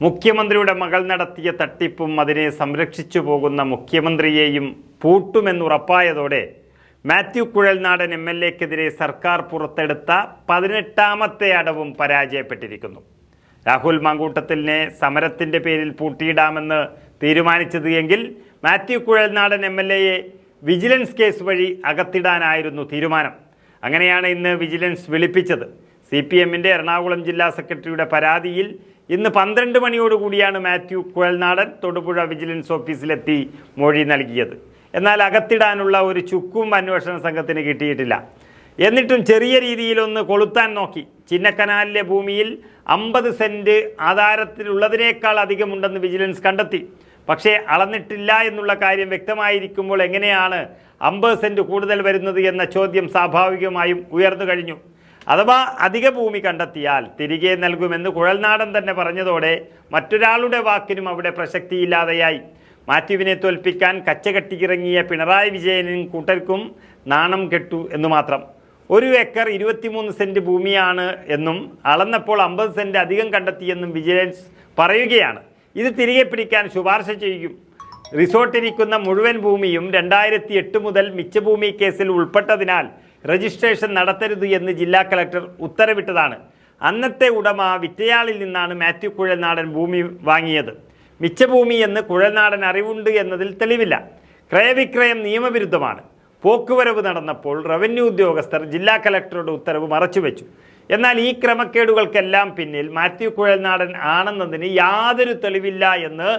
മുഖ്യമന്ത്രിയുടെ മകൾ നടത്തിയ തട്ടിപ്പും അതിനെ സംരക്ഷിച്ചു പോകുന്ന മുഖ്യമന്ത്രിയെയും പൂട്ടുമെന്നുറപ്പായതോടെ മാത്യു കുഴൽനാടൻ എം എൽ എക്കെതിരെ സർക്കാർ പുറത്തെടുത്ത പതിനെട്ടാമത്തെ അടവും പരാജയപ്പെട്ടിരിക്കുന്നു. രാഹുൽ മാങ്കൂട്ടത്തിലിനെ സമരത്തിന്റെ പേരിൽ പൂട്ടിയിടാമെന്ന് തീരുമാനിച്ചത് എങ്കിൽ മാത്യു കുഴൽനാടൻ എം എൽ എയെ വിജിലൻസ് കേസ് വഴി അകത്തിടാനായിരുന്നു തീരുമാനം. അങ്ങനെയാണ് ഇന്ന് വിജിലൻസ് വിളിപ്പിച്ചത്. സി പി എമ്മിന്റെ എറണാകുളം ജില്ലാ സെക്രട്ടറിയുടെ പരാതിയിൽ ഇന്ന് പന്ത്രണ്ട് മണിയോടുകൂടിയാണ് മാത്യു കുഴൽനാടൻ തൊടുപുഴ വിജിലൻസ് ഓഫീസിലെത്തി മൊഴി നൽകിയത്. എന്നാൽ അകത്തിടാനുള്ള ഒരു ചുക്കും അന്വേഷണ സംഘത്തിന് കിട്ടിയിട്ടില്ല. എന്നിട്ടും ചെറിയ രീതിയിലൊന്ന് കൊളുത്താൻ നോക്കി. ചിന്നക്കനാലിലെ ഭൂമിയിൽ അമ്പത് സെന്റ് ആധാരത്തിലുള്ളതിനേക്കാൾ അധികമുണ്ടെന്ന് വിജിലൻസ് കണ്ടെത്തി. പക്ഷേ അളന്നിട്ടില്ല എന്നുള്ള കാര്യം വ്യക്തമായിരിക്കുമ്പോൾ എങ്ങനെയാണ് അമ്പത് സെന്റ് കൂടുതൽ വരുന്നത് എന്ന ചോദ്യം സ്വാഭാവികമായും ഉയർന്നു കഴിഞ്ഞു. അഥവാ അധിക ഭൂമി കണ്ടെത്തിയാൽ തിരികെ നൽകുമെന്ന് കുഴൽനാടൻ തന്നെ പറഞ്ഞതോടെ മറ്റൊരാളുടെ വാക്കിനും അവിടെ പ്രസക്തിയില്ലാതെയായി. മാത്യുവിനെ തോൽപ്പിക്കാൻ കച്ചകെട്ടിയിറങ്ങിയ പിണറായി വിജയനും കൂട്ടർക്കും നാണം കെട്ടു എന്ന് മാത്രം. ഒരു ഏക്കർ ഇരുപത്തിമൂന്ന് സെന്റ് ഭൂമിയാണ് എന്നും അളന്നപ്പോൾ അമ്പത് സെന്റ് അധികം കണ്ടെത്തിയെന്നും വിജിലൻസ് പറയുകയാണ്. ഇത് തിരികെ പിടിക്കാൻ ശുപാർശ ചെയ്യും. റിസോർട്ടിരിക്കുന്ന മുഴുവൻ ഭൂമിയും രണ്ടായിരത്തി എട്ട് മുതൽ മിച്ചഭൂമി കേസിൽ ഉൾപ്പെട്ടതിനാൽ രജിസ്ട്രേഷൻ നടത്തരുത് എന്ന് ജില്ലാ കളക്ടർ ഉത്തരവിട്ടതാണ്. അന്നത്തെ ഉടമ വിറ്റയാളിൽ നിന്നാണ് മാത്യു കുഴൽനാടൻ ഭൂമി വാങ്ങിയത്. മിച്ചഭൂമി എന്ന് കുഴൽനാടൻ അറിവുണ്ട് എന്നതിൽ തെളിവില്ല. ക്രയവിക്രയം നിയമവിരുദ്ധമാണ്. പോക്കുവരവ് നടന്നപ്പോൾ റവന്യൂ ഉദ്യോഗസ്ഥർ ജില്ലാ കലക്ടറുടെ ഉത്തരവ് മറച്ചുവെച്ചു. എന്നാൽ ഈ ക്രമക്കേടുകൾക്കെല്ലാം പിന്നിൽ മാത്യു കുഴൽനാടൻ ആണെന്നതിന് യാതൊരു തെളിവില്ല എന്ന്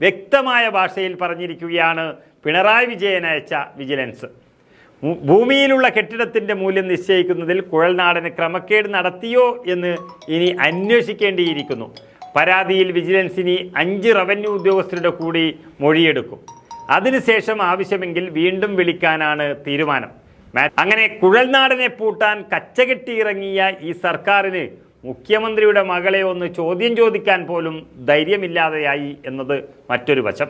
വ്യക്തമായ ഭാഷയിൽ പറഞ്ഞിരിക്കുകയാണ് പിണറായി വിജയൻ അയച്ച വിജിലൻസ്. ഭൂമിയിലുള്ള കെട്ടിടത്തിന്റെ മൂല്യം നിശ്ചയിക്കുന്നതിൽ കുഴൽനാടന് ക്രമക്കേട് നടത്തിയോ എന്ന് ഇനി അന്വേഷിക്കേണ്ടിയിരിക്കുന്നു. പരാതിയിൽ വിജിലൻസ് ഇനി അഞ്ച് റവന്യൂ ഉദ്യോഗസ്ഥരുടെ കൂടി മൊഴിയെടുക്കും. അതിനുശേഷം ആവശ്യമെങ്കിൽ വീണ്ടും വിളിക്കാനാണ് തീരുമാനം. അങ്ങനെ കുഴൽനാടനെ പൂട്ടാൻ കച്ചകെട്ടിയിറങ്ങിയ ഈ സർക്കാരിന് മുഖ്യമന്ത്രിയുടെ മകളെ ഒന്ന് ചോദ്യം ചോദിക്കാൻ പോലും ധൈര്യമില്ലാതെയായി എന്നത് മറ്റൊരു വശം.